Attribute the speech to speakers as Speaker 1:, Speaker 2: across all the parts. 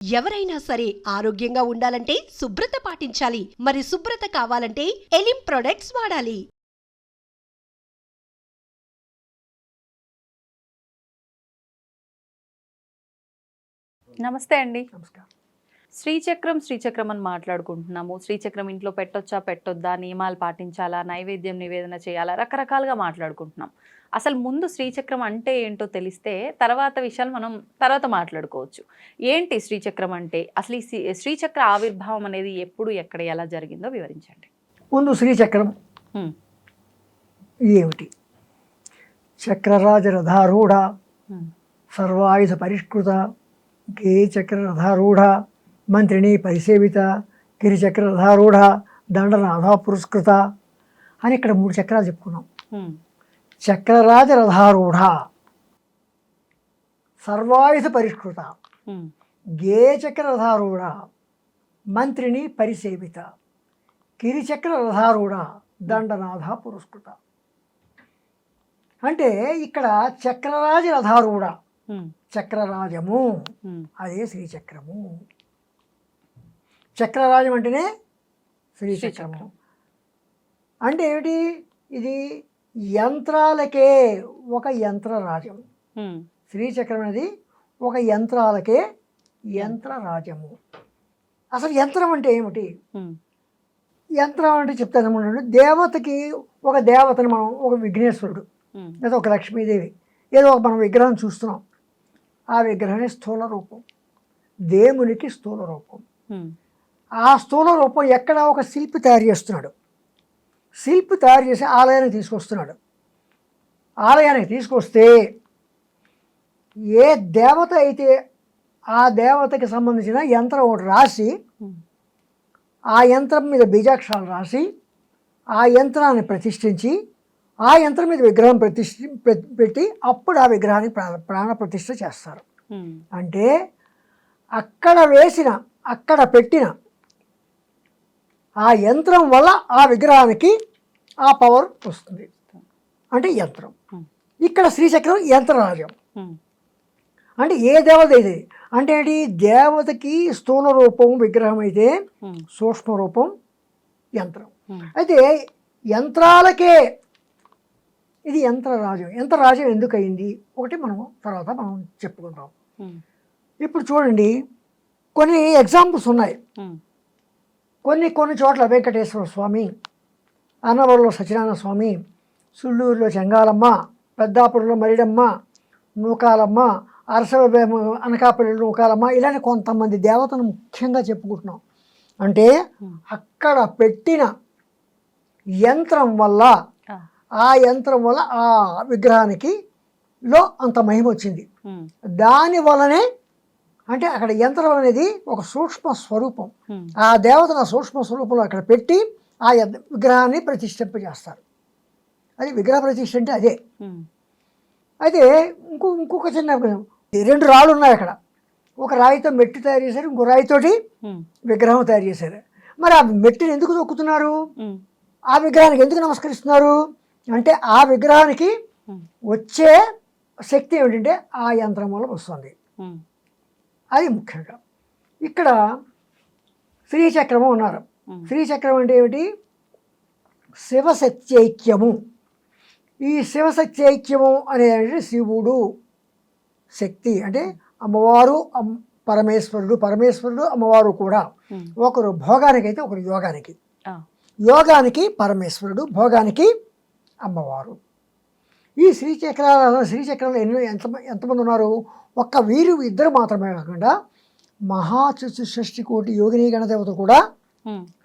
Speaker 1: ఎవరైనా సరే ఆరోగ్యంగా ఉండాలంటే శుభ్రత పాటించాలి. మరి శుభ్రత కావాలంటే ఎలిం ప్రొడక్ట్స్ వాడాలి.
Speaker 2: నమస్తే అండి.
Speaker 3: నమస్కారం.
Speaker 2: శ్రీచక్రం శ్రీచక్రం అని మాట్లాడుకుంటున్నాము. శ్రీచక్రం ఇంట్లో పెట్టొచ్చా పెట్టొద్దా నియమాలు పాటించాలా నైవేద్యం నివేదన చేయాలా రకరకాలుగా మాట్లాడుకుంటున్నాం. అసలు ముందు శ్రీచక్రం అంటే ఏంటో తెలిస్తే తర్వాత విషయాలు మనం తర్వాత మాట్లాడుకోవచ్చు ఏంటి శ్రీచక్రం అంటే అసలు ఈ శ్రీ- శ్రీచక్ర ఆవిర్భావం అనేది ఎప్పుడు ఎక్కడ ఎలా జరిగిందో వివరించండి
Speaker 3: ముందు శ్రీచక్రం. ఏమిటి చక్రరాజ రథారూఢ. సర్వాయుధ పరిష్కృత గే చక్ర రథారూఢ మంత్రిని పరిసేవిత గిరిచక్ర రథారూఢ దండనాథ పురస్కృత అని ఇక్కడ మూడు చక్రాలు చెప్పుకున్నాం. చక్రరాజ రథారూఢ సర్వాయుధ పరిష్కృత. గే చక్ర రథారూఢ మంత్రిని పరిసేవిత. కిరిచక్ర రథారూఢ దండనాథ పురస్కృత. అంటే ఇక్కడ చక్రరాజ రథారూఢ. చక్రరాజము. అదే శ్రీచక్రము. చక్రరాజం అంటేనే శ్రీచక్రము.
Speaker 2: శ్రీచక్రం.
Speaker 3: అంటే ఏమిటి? ఇది యంత్రాలకే ఒక యంత్రరాజం
Speaker 2: హ్మ్.
Speaker 3: శ్రీచక్రం అనేది ఒక యంత్రాలకే యంత్రరాజము అసలు యంత్రం అంటే ఏమిటి. యంత్రం అంటే చెప్తాను దేవతకి ఒక దేవతని మనం ఒక విఘ్నేశ్వరుడు. లేదా ఒక లక్ష్మీదేవి ఏదో ఒక మనం విగ్రహం చూస్తున్నాం ఆ విగ్రహమే స్థూల రూపం దేవునికి స్థూల రూపం. ఆ స్థూల రూపం ఎక్కడ ఒక శిల్పి తయారు చేస్తున్నాడు శిల్పి తయారు చేసి ఆలయానికి తీసుకొస్తున్నాడు ఆలయానికి తీసుకొస్తే ఏ దేవత అయితే ఆ దేవతకి సంబంధించిన యంత్రం ఒకటి రాసి. ఆ యంత్రం మీద బీజాక్షరాలు రాసి ఆ యంత్రాన్ని ప్రతిష్ఠించి ఆ యంత్రం మీద విగ్రహం ప్రతిష్ఠ పెట్టి అప్పుడు ఆ విగ్రహానికి ప్రాణ ప్రాణ ప్రతిష్ఠ చేస్తారు. అంటే అక్కడ వేసిన అక్కడ పెట్టిన ఆ యంత్రం వల్ల ఆ విగ్రహానికి ఆ పవర్ వస్తుంది అంటే యంత్రం. ఇక్కడ శ్రీచక్రం యంత్రరాజం
Speaker 2: హ్మ్.
Speaker 3: అంటే ఏ దేవత ఇది అంటే ఏంటి దేవతకి స్థూల రూపం విగ్రహం అయితే. సూక్ష్మ రూపం యంత్రం. అయితే యంత్రాలకే ఇది యంత్రరాజం యంత్రరాజం ఎందుకు అయింది ఒకటి మనం తర్వాత మనం చెప్పుకుందాం
Speaker 2: హ్మ్.
Speaker 3: ఇప్పుడు చూడండి కొన్ని ఎగ్జాంపుల్స్ ఉన్నాయి. కొన్ని కొన్ని చోట్ల వెంకటేశ్వర స్వామి అన్నవరంలో సత్యనారాయణ స్వామి సుళ్ళూరులో చెంగాలమ్మ పెద్దాపురంలో మరిడమ్మ నూకాలమ్మ అరసవ అనకాపల్లిలో నూకాలమ్మ ఇలాంటి కొంతమంది దేవతను ముఖ్యంగా చెప్పుకుంటున్నాం అంటే అక్కడ పెట్టిన యంత్రం వల్ల
Speaker 2: ఆ.
Speaker 3: యంత్రం వల్ల ఆ విగ్రహానికి లో అంత మహిమ వచ్చింది. దాని వలనే అంటే అక్కడ యంత్రం అనేది ఒక సూక్ష్మ స్వరూపం. ఆ దేవతను ఆ సూక్ష్మ స్వరూపంలో అక్కడ పెట్టి ఆ యంత్ర- విగ్రహాన్ని ప్రతిష్ఠింపజేస్తారు అది విగ్రహ ప్రతిష్ఠ అంటే అదే. అయితే ఇంకో ఇంకొక చిన్న రెండు రాళ్ళు ఉన్నాయి అక్కడ ఒక రాయితో మెట్టి తయారు చేశారు ఇంకో రాయితోటి. విగ్రహం తయారు చేశారు మరి ఆ మెట్టిని ఎందుకు తొక్కుతున్నారు. ఆ విగ్రహానికి ఎందుకు నమస్కరిస్తున్నారు అంటే ఆ విగ్రహానికి. వచ్చే శక్తి ఏమిటంటే ఆ యంత్రం వల్ల వస్తుంది. అది ముఖ్యంగా ఇక్కడ శ్రీచక్రము ఉన్నారు. శ్రీచక్రం అంటే ఏమిటి? శివసత్యైక్యము. ఈ శివసత్యైక్యము అనేది శివుడు. శక్తి అంటే అమ్మవారు అమ్- పరమేశ్వరుడు పరమేశ్వరుడు అమ్మవారు కూడా. ఒకరు భోగానికి అయితే ఒకరు యోగానికి. యోగానికి పరమేశ్వరుడు భోగానికి అమ్మవారు. ఈ శ్రీచక్ర శ్రీచక్రంలో ఎన్నో ఎంత ఎంతమంది ఉన్నారు? ఒక్క వీరు ఇద్దరు మాత్రమే కాకుండా మహా చతుషష్టి కోటి యోగిని గణదేవత కూడా.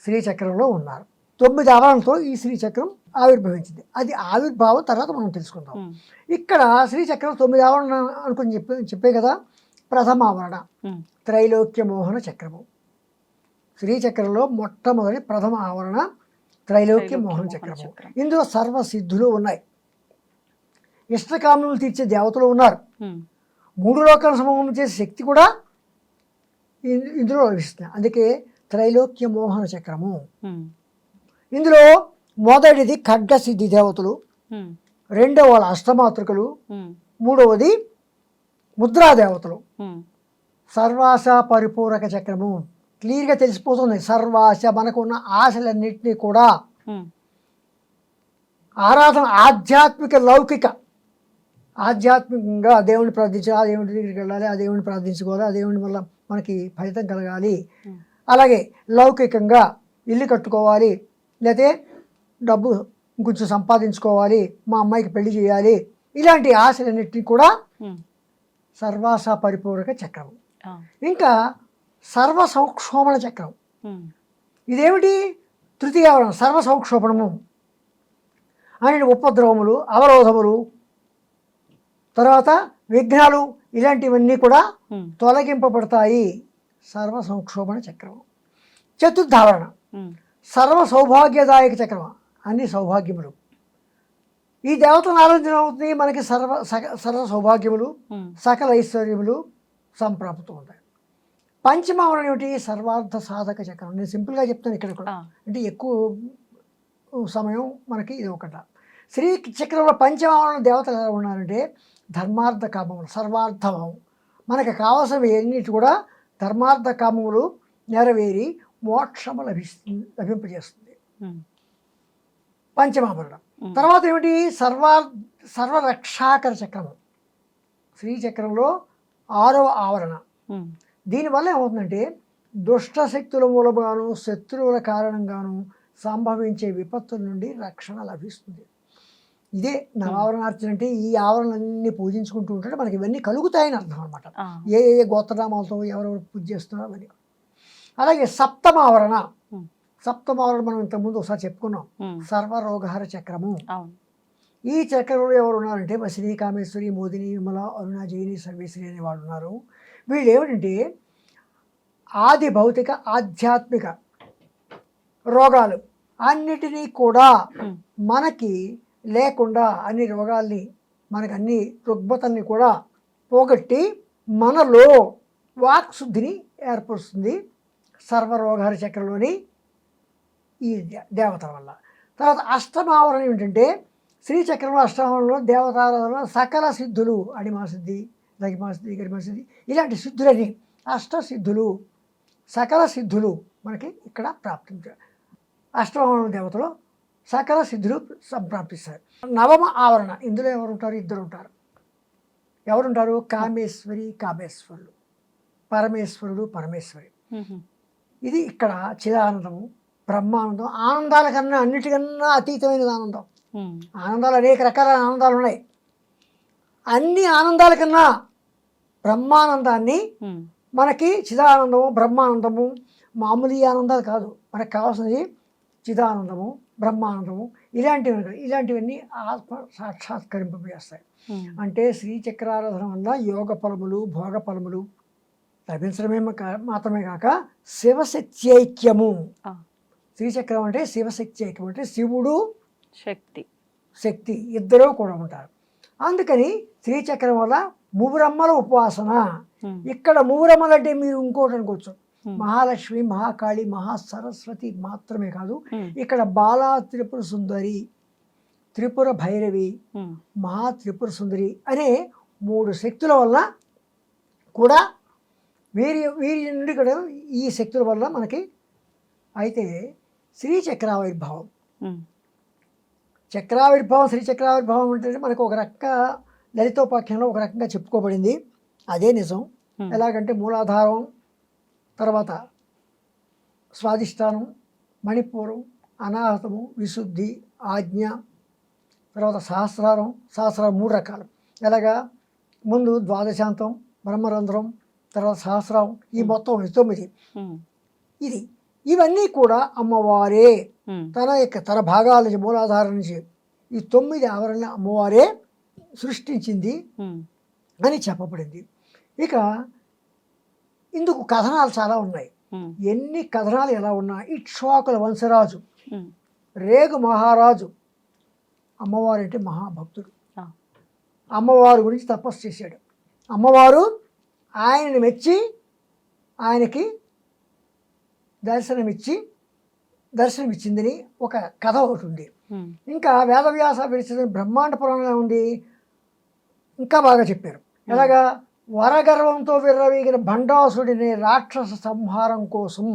Speaker 3: శ్రీచక్రంలో ఉన్నారు. తొమ్మిది ఆవరణలతో ఈ శ్రీచక్రం ఆవిర్భవించింది. అది ఆవిర్భావం తర్వాత మనం తెలుసుకుందాం. ఇక్కడ శ్రీచక్రం తొమ్మిది ఆవరణ అనుకుని చెప్పే చెప్పే కదా? ప్రథమ ఆవరణ. త్రైలోక్య మోహన చక్రము. శ్రీచక్రంలో మొట్టమొదటి ప్రథమ ఆవరణ త్రైలోక్య మోహన చక్రము.
Speaker 2: చక్రం.
Speaker 3: ఇందులో సర్వ సిద్ధులు ఉన్నాయి. ఇష్టకామములు తీర్చే దేవతలు ఉన్నారు. మూడు లోకాల సమూహం చేసే శక్తి కూడా ఇందులో లభిస్తుంది. అందుకే త్రైలోక్య మోహన చక్రము. ఇందులో మొదటిది ఖడ్గ సిద్ధి దేవతలు. రెండవ వాళ్ళ అష్టమాతృకలు. మూడవది ముద్రా దేవతలు
Speaker 2: హ్మ్.
Speaker 3: సర్వాస పరిపూరక చక్రము క్లియర్గా తెలిసిపోతుంది సర్వాస మనకున్న ఆశలన్నింటినీ కూడా ఆరాధన ఆధ్యాత్మిక లౌకిక ఆధ్యాత్మికంగా దేవుని ప్రార్థించాలి ఆ దేవుని దగ్గరికి వెళ్ళాలి ఆ దేవుని ప్రార్థించుకోవాలి ఆ దేవుని వల్ల మనకి ఫలితం కలగాలి. అలాగే లౌకికంగా ఇల్లు కట్టుకోవాలి లేతే డబ్బు కొంచెం సంపాదించుకోవాలి మా అమ్మాయికి పెళ్ళి చేయాలి ఇలాంటి ఆశలన్నింటినీ కూడా సర్వాస పరిపూరక చక్రం ఇంకా సర్వ సంక్షోభణ చక్రం. ఇదేమిటి? తృతీయావరణం సర్వ సంక్షోభణము. ఆయన ఉపద్రవములు అవరోధములు తర్వాత విఘ్నాలు ఇలాంటివన్నీ కూడా తొలగింపబడతాయి. సర్వ సంక్షోభణ చక్రం చతుర్థావరణ
Speaker 2: ఉమ్,
Speaker 3: సర్వ సౌభాగ్యదాయక చక్రం అన్ని సౌభాగ్యములు. ఈ దేవతను ఆరాధన అవుతుంది మనకి సర్వ సర్వ సౌభాగ్యములు సకల ఐశ్వర్యములు సంప్రాప్తం ఉంటాయి. పంచమావరణ ఏమిటి? సర్వార్థ సాధక చక్రం. నేను సింపుల్గా చెప్తాను ఇక్కడ కూడా. అంటే ఎక్కువ సమయం మనకి ఇది ఒకట. శ్రీ చక్రంలో పంచమావరణ దేవతలు ఎలా ఉన్నారంటే ధర్మార్థ కామములు సర్వార్థమం. మనకు కావలసినవి ఎన్నిటి కూడా ధర్మార్థ కామములు నెరవేరి మోక్షము లభిస్తుంది లభింపజేస్తుంది. పంచమాభరణం తర్వాత ఏమిటి? సర్వా సర్వరక్షాకర చక్రము. శ్రీచక్రంలో ఆరవ ఆవరణ. దీనివల్ల ఏమవుతుందంటే దుష్ట శక్తుల మూలముగాను శత్రువుల కారణంగాను సంభవించే విపత్తుల నుండి రక్షణ లభిస్తుంది. ఇదే నవావరణార్చన అంటే ఈ ఆవరణలన్నీ పూజించుకుంటూ ఉంటే మనకి ఇవన్నీ కలుగుతాయని అర్థం అనమాట ఏ ఏ గోత్రనామాలతో ఎవరెవరు పూజ చేస్తున్నారో అవన్నీ. అలాగే సప్తమావరణ. సప్తమావరణ మనం ఇంతకుముందు ఒకసారి చెప్పుకున్నాం. సర్వరోగహర చక్రము. ఈ చక్రంలో ఎవరు ఉన్నారంటే వసిని కామేశ్వరి మోదిని విమల అరుణ జైని సర్వేశ్వరి అనే వాళ్ళు ఉన్నారు. వీళ్ళు ఏమిటంటే ఆది భౌతిక ఆధ్యాత్మిక రోగాలు అన్నిటినీ కూడా మనకి లేకుండా అన్ని రోగాల్ని మనకు అన్ని రుగ్మతల్ని కూడా పోగొట్టి మనలో వాక్శుద్ధిని ఏర్పరుస్తుంది సర్వరోగహర చక్రంలోని ఈ దే- దేవతల వల్ల. తర్వాత అష్టమావరణ ఏమిటంటే శ్రీచక్రంలో అష్టమావరణలో దేవతారాధన సకల సిద్ధులు అడిమాసిద్ధి దగిమాసిద్ధి గరిమాసిద్ధి ఇలాంటి సిద్ధులని అష్టసిద్ధులు సకల సిద్ధులు మనకి ఇక్కడ ప్రాప్తించారు అష్టమావరణ దేవతలో సకల సిద్ధులు సంప్రాప్తిస్తారు. నవమ ఆవరణ ఇందులో ఎవరు ఉంటారు ఇద్దరు ఉంటారు ఎవరుంటారు? కామేశ్వరి కామేశ్వరులు. పరమేశ్వరుడు పరమేశ్వరి. ఇది ఇక్కడ చిదానందము బ్రహ్మానందం ఆనందాల కన్నా అన్నిటికన్నా అతీతమైనది ఆనందం. ఆనందాలు అనేక రకాల ఆనందాలు ఉన్నాయి. అన్ని ఆనందాల కన్నా బ్రహ్మానందాన్ని మనకి చిదానందము బ్రహ్మానందము మామూలు ఆనందాలు కాదు. మనకు కావాల్సినది చిదానందము బ్రహ్మానందము ఇలాంటివి ఇలాంటివన్నీ ఆత్మ సాక్షాత్కరింపజేస్తాయి. అంటే శ్రీచక్రారాధన వల్ల యోగ ఫలములు భోగ ఫలములు లభించడమే మాత్రమే కాక శివశక్త్యైక్యము. శ్రీచక్రం అంటే శివశక్త్యైక్యం అంటే శివుడు
Speaker 2: శక్తి.
Speaker 3: శక్తి ఇద్దరూ కూడా ఉంటారు. అందుకని శ్రీచక్రం వల్ల ముగురమ్మల ఉపాసన.
Speaker 2: ఉమ్,
Speaker 3: ఇక్కడ ముగురమ్మలు అంటే మీరు ఇంకోటి అనుకోవచ్చు. మహాలక్ష్మి మహాకాళి మహాసరస్వతి మాత్రమే కాదు ఇక్కడ బాలా త్రిపుర సుందరి త్రిపుర భైరవి మహా త్రిపుర సుందరి అనే మూడు శక్తుల వల్ల కూడా వీరి వీరి నుండి కూడా ఈ శక్తుల వల్ల మనకి అయితే శ్రీ చక్రావిర్భావం. చక్రావిర్భావం శ్రీ చక్రావిర్భావం అంటే మనకు ఒక రకంగా లలితోపాఖ్యంలో ఒక రకంగా చెప్పుకోబడింది. అదే నిజం. ఎలాగంటే మూలాధారం తర్వాత స్వాదిష్టానం మణిపూరం అనాహతము విశుద్ధి ఆజ్ఞ తర్వాత సహస్రారం సహస్రారం మూడు రకాలు. ఎలాగా? ముందు ద్వాదశాంతం బ్రహ్మరంధ్రం తర్వాత సహస్రం ఈ మొత్తం తొమ్మిది. ఇది ఇవన్నీ కూడా అమ్మవారే. తన యొక్క తన భాగాల నుంచి మూలాధారం నుంచి ఈ తొమ్మిది ఆవరణ అమ్మవారే సృష్టించింది అని చెప్పబడింది. ఇక ఇందుకు కథనాలు చాలా ఉన్నాయి. ఎన్ని కథనాలు ఎలా ఉన్నా ఇక్ష్వాకుల వంశరాజు రేగు మహారాజు. అమ్మవారు అంటే మహాభక్తుడు అమ్మవారి గురించి తపస్సు చేశాడు. అమ్మవారు ఆయనని మెచ్చి ఆయనకి దర్శనమిచ్చి దర్శనమిచ్చిందని ఒక కథ ఒకటి ఉంది. ఇంకా వేదవ్యాస విరచిత బ్రహ్మాండ పురాణంలో ఉంది? ఇంకా బాగా చెప్పారు. ఎలాగా? వరగర్వంతో విర్రవీగిన భండాసుడిని రాక్షస సంహారం కోసం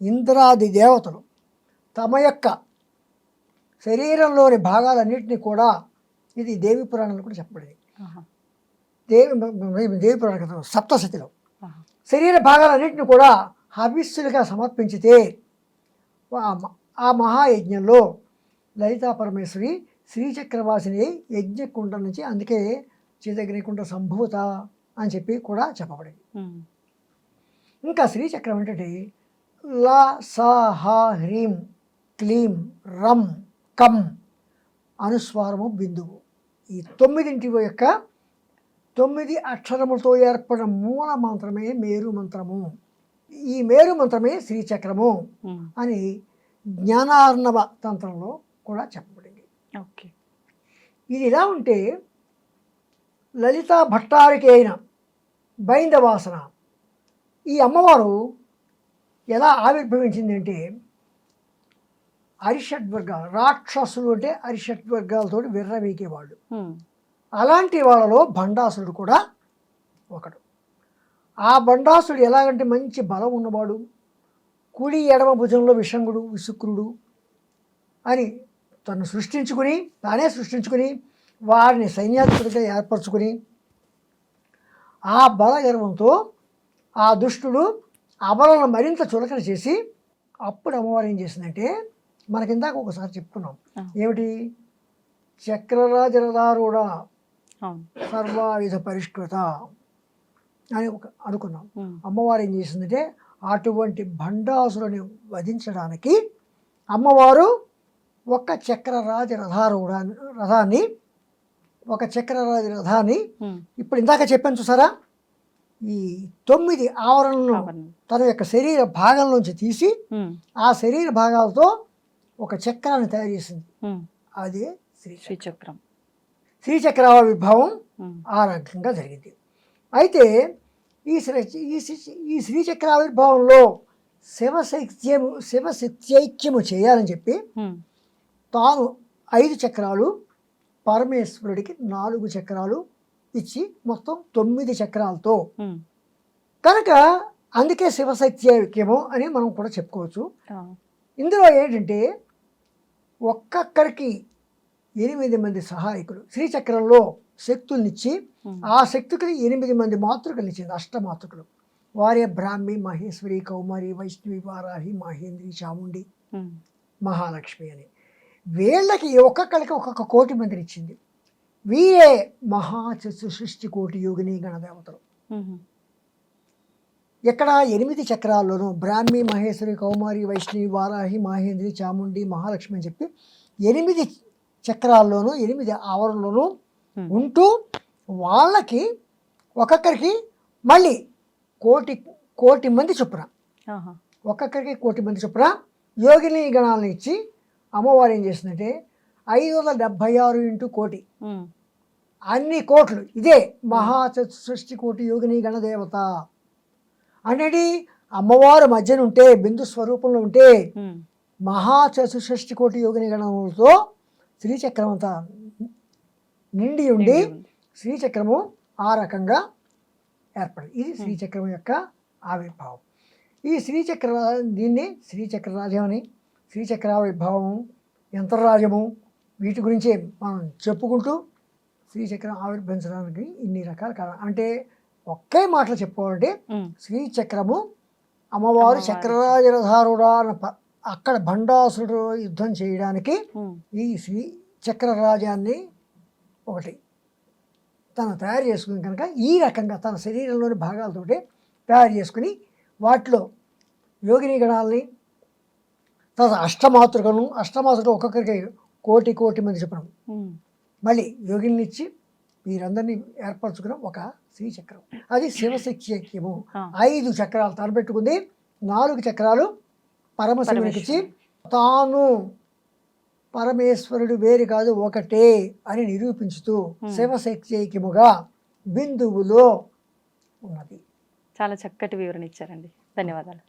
Speaker 3: ఇంద్రాది దేవతలు తమ యొక్క శరీరంలోని భాగాలన్నింటినీ కూడా ఇది దేవి పురాణంలో కూడా చెప్పబడింది దేవి దేవి పురాణ సప్తశతిలో. శరీర భాగాలన్నింటిని కూడా హవిస్సులుగా సమర్పించితే ఆ మహాయజ్ఞంలో లలితా పరమేశ్వరి శ్రీచక్రవాసిని యజ్ఞకుండ నుంచి అందుకే చిదగ్నికుండ సంభూత అని చెప్పి కూడా చెప్పబడింది. ఇంకా శ్రీచక్రం ఏంటంటే లా సా హా హ్రీం క్లీం రం కం అనుస్వారము బిందువు. ఈ తొమ్మిదింటి యొక్క తొమ్మిది అక్షరములతో ఏర్పడిన మూల మంత్రమే మేరు మంత్రము. ఈ మేరు మంత్రమే శ్రీచక్రము అని జ్ఞానార్ణవ తంత్రంలో కూడా చెప్పబడింది.
Speaker 2: ఓకే.
Speaker 3: ఇది ఇలా ఉంటే లలిత భట్టారికి అయిన బైందవాసన. ఈ అమ్మవారు ఎలా ఆవిర్భవించింది అంటే అరిషడ్ వర్గాలు రాక్షసులు అంటే అరిషడ్ వర్గాలతో విర్రవీకేవాళ్ళు అలాంటి వాళ్ళలో భండాసురుడు కూడా ఒకడు. ఆ భండాసుడు ఎలాగంటే మంచి బలం ఉన్నవాడు కుడి ఎడమ భుజంలో విషంగుడు విసుక్రుడు అని తను సృష్టించుకుని తానే సృష్టించుకుని వారిని సైన్యాధిపతిగా ఏర్పరచుకుని ఆ బలగర్వంతో ఆ దుష్టుడు అబలను మరింత చులకన చేసి అప్పుడు అమ్మవారు ఏం చేసిందంటే మనకి ఇందాక ఒకసారి చెప్పుకున్నాం. ఏమిటి? చక్రరాజరదారూఢ సర్వాయుధ పరిష్కృత అని ఒక అనుకున్నాం. అమ్మవారు ఏం చేసిందంటే అటువంటి భండాసురుని వధించడానికి అమ్మవారు ఒక చక్రరాజ రథారూఢ రథాన్ని ఒక చక్రరాజ రథాన్ని ఇప్పుడు ఇందాక చెప్పాను చూసారా? ఈ తొమ్మిది ఆవరణలను
Speaker 2: ఆవరణం.
Speaker 3: తన యొక్క శరీర భాగంలోంచి తీసి
Speaker 2: ఉమ్,
Speaker 3: ఆ శరీర భాగాలతో ఒక చక్రాన్ని తయారు చేసింది. అదే శ్రీ
Speaker 2: శ్రీచక్రం.
Speaker 3: శ్రీచక్రావిర్భావం
Speaker 2: ఉమ్,
Speaker 3: ఆ రకంగా జరిగింది. అయితే ఈ శ్రీ ఈ శ్రీ- ఈ శ్రీచక్రావిర్భావంలో శివశక్త్యము శివశక్త్యైక్యము చేయాలని చెప్పి తాను ఐదు చక్రాలు పరమేశ్వరుడికి నాలుగు చక్రాలు ఇచ్చి మొత్తం తొమ్మిది చక్రాలతో. కనుక అందుకే శివశక్త్యైక్యము అని మనం కూడా చెప్పుకోవచ్చు. ఇందులో ఏంటంటే ఒక్కొక్కరికి ఎనిమిది మంది సహాయకులు శ్రీచక్రంలో శక్తుల్నిచ్చి ఆ శక్తికి ఎనిమిది మంది మాతృకలు ఇచ్చింది అష్టమాతృకలు. వారే బ్రాహ్మి మహేశ్వరి కౌమారి వైష్ణవి వారాహి మహేంద్రి చాముండి మహాలక్ష్మి అని. వీళ్ళకి ఒక్కొక్కరికి ఒక్కొక్క కోటి మందిని ఇచ్చింది. వీరే మహా సృష్టి కోటి యోగిని గణదేవతలు. ఇక్కడ ఎనిమిది చక్రాల్లోనూ బ్రాహ్మి మహేశ్వరి కౌమారి వైష్ణవి వారాహి మహేంద్రి చాముండి మహాలక్ష్మి అని చెప్పి ఎనిమిది చక్రాల్లోనూ ఎనిమిది ఆవరణలోనూ. ఉంటూ వాళ్ళకి ఒక్కొక్కరికి మళ్ళీ కోటి కోటి మంది చొప్పున ఒక్కొక్కరికి కోటి మంది చొప్పున యోగిని గణాలను ఇచ్చి అమ్మవారు ఏం చేసిందంటే ఐదు వందల డెబ్భై ఆరు ఇంటూ కోటి. అన్ని కోట్లు ఇదే మహా సృష్టి కోటి యోగిని గణదేవత. అనేది అమ్మవారు మధ్యన ఉంటే బిందు స్వరూపంలో ఉంటే
Speaker 2: ఉమ్,
Speaker 3: మహా చతుషష్టి కోటి యోగిని గణములతో శ్రీచక్రం అంతా నిండి ఉండి. శ్రీచక్రము ఆ రకంగా ఏర్పడింది. ఇది శ్రీచక్రం యొక్క ఆవిర్భావం. ఈ శ్రీచక్ర దీన్ని శ్రీచక్రరాజ్యం అని శ్రీచక్రావిర్భావము యంత్రరాజ్యము వీటి గురించి మనం చెప్పుకుంటూ శ్రీచక్రం ఆవిర్భవించడానికి ఇన్ని రకాల కారణం అంటే ఒకే మాటలు చెప్పుకోవాలంటే శ్రీచక్రము అమ్మవారు చక్రరాజరధారుడ అక్కడ భండాసురుడు యుద్ధం చేయడానికి ఈ శ్రీ చక్రరాజాన్ని ఒకటి తను తయారు చేసుకుని కనుక ఈ రకంగా తన శరీరంలోని భాగాలతోటి తయారు చేసుకుని వాటిలో యోగిని గణాలని తర్వాత అష్టమాతృకను అష్టమాతృక ఒక్కొక్కరికి కోటి కోటి మంది చెప్పడం. మళ్ళీ యోగిని ఇచ్చి వీరందరినీ ఏర్పరచుకున్న ఒక శ్రీచక్రం అది శివశక్త్యము
Speaker 2: ఆ.
Speaker 3: ఐదు చక్రాలు తను పెట్టుకుంది నాలుగు చక్రాలు పరమశివునికి ఇచ్చి తాను పరమేశ్వరుడు వేరు కాదు ఒకటే అని నిరూపించుతూ. శివశక్త్యైక్యముగా బిందువులో ఉన్నది.
Speaker 2: చాలా చక్కటి వివరణ ఇచ్చారండి. ధన్యవాదాలు.